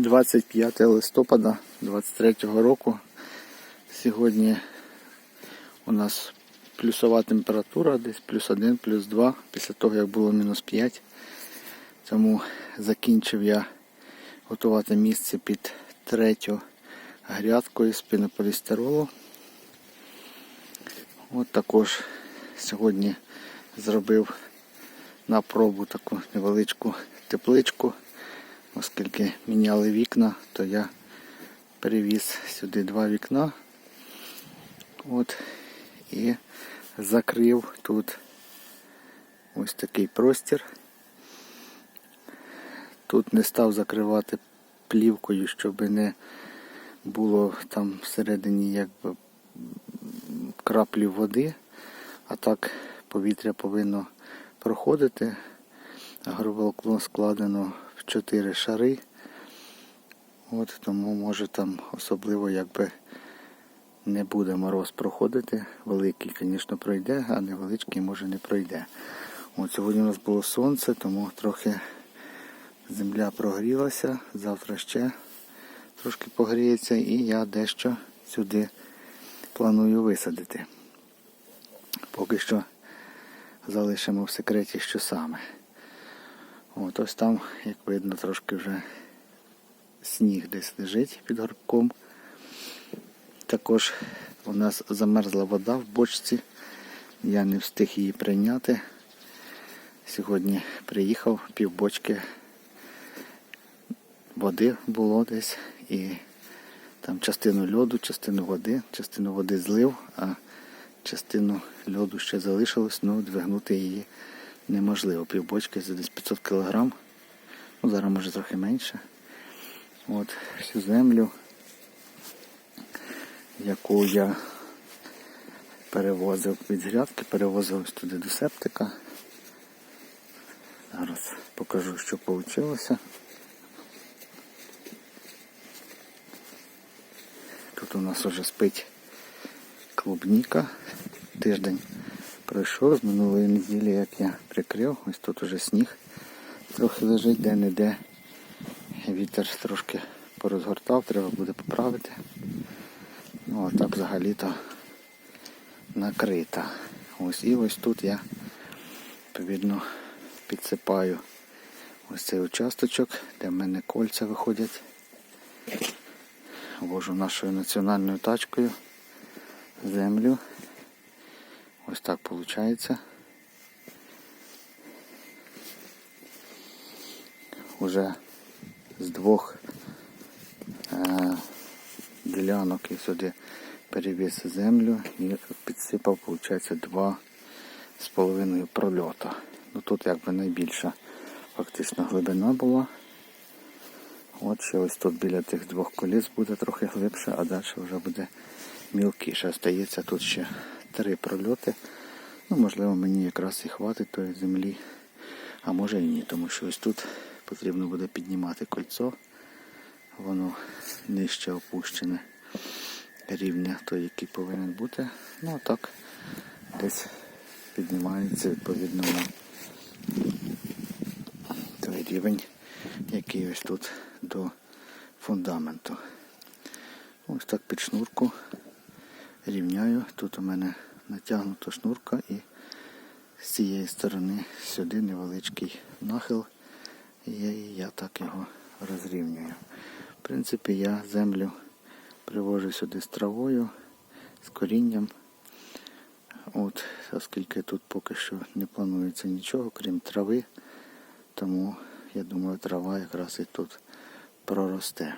25 листопада 23 року. Сьогодні у нас плюсова температура, десь плюс 1, плюс 2, після того як було мінус 5. Тому закінчив я готувати місце під третю грядку із пінополістиролу. От також сьогодні зробив на пробу таку невеличку тепличку. Оскільки міняли вікна, то я перевіз сюди два вікна. От, і закрив тут ось такий простір. Тут не став закривати плівкою, щоб не було там всередині якби краплі води, а так повітря повинно проходити. Агроволокно складено 4 шари. От тому може там особливо якби не буде мороз проходити. Великий, звісно, пройде, а невеличкий може не пройде. От Сьогодні у нас було сонце, тому трохи земля прогрілася. Завтра ще трошки погріється і я дещо сюди планую висадити. Поки що залишимо в секреті, що саме. От ось там, як видно, трошки вже сніг десь лежить під горбком. Також у нас замерзла вода в бочці. Я не встиг її прийняти. Сьогодні приїхав, півбочки води було десь і там частину льоду, частину води, частину води злив, а частину льоду ще залишилось, ну двигнути її неможливо. Півбочки за десь 500 кг. Ну, зараз може трохи менше. От всю землю, яку я перевозив від грядки, перевозив ось туди до септика. Зараз покажу, що вийшло. Тут у нас вже спить клубніка. Тиждень пройшов з минулої неділі, як я прикрив. Ось тут уже сніг трохи лежить, де-не-де. Вітер трошки порозгортав, треба буде поправити. Ну а так взагалі-то накрита. Ось і ось тут я відповідно підсипаю ось цей участочок, де в мене кольця виходять. Вожу нашою національною тачкою землю. Ось так виходить. Уже з двох е, ділянок я сюди перевіз землю і підсипав, виходить, два з половиною прольота. Ну тут якби найбільша фактично глибина була. От ще ось тут біля тих двох коліс буде трохи глибше, а далі вже буде мілкіше. Остається тут ще три прольоти. Ну, можливо, мені якраз і хватить тої землі, а може і ні, тому що ось тут потрібно буде піднімати кольцо. Воно нижче опущене рівня той, який повинен бути. Ну а так десь піднімається відповідно на той рівень, який ось тут до фундаменту. Ось так під шнурку рівняю. Тут у мене натягнута шнурка і з цієї сторони сюди невеличкий нахил. І я, і я так його розрівнюю. В принципі, я землю привожу сюди з травою, з корінням. От, Оскільки тут поки що не планується нічого, крім трави, тому я думаю, трава якраз і тут проросте.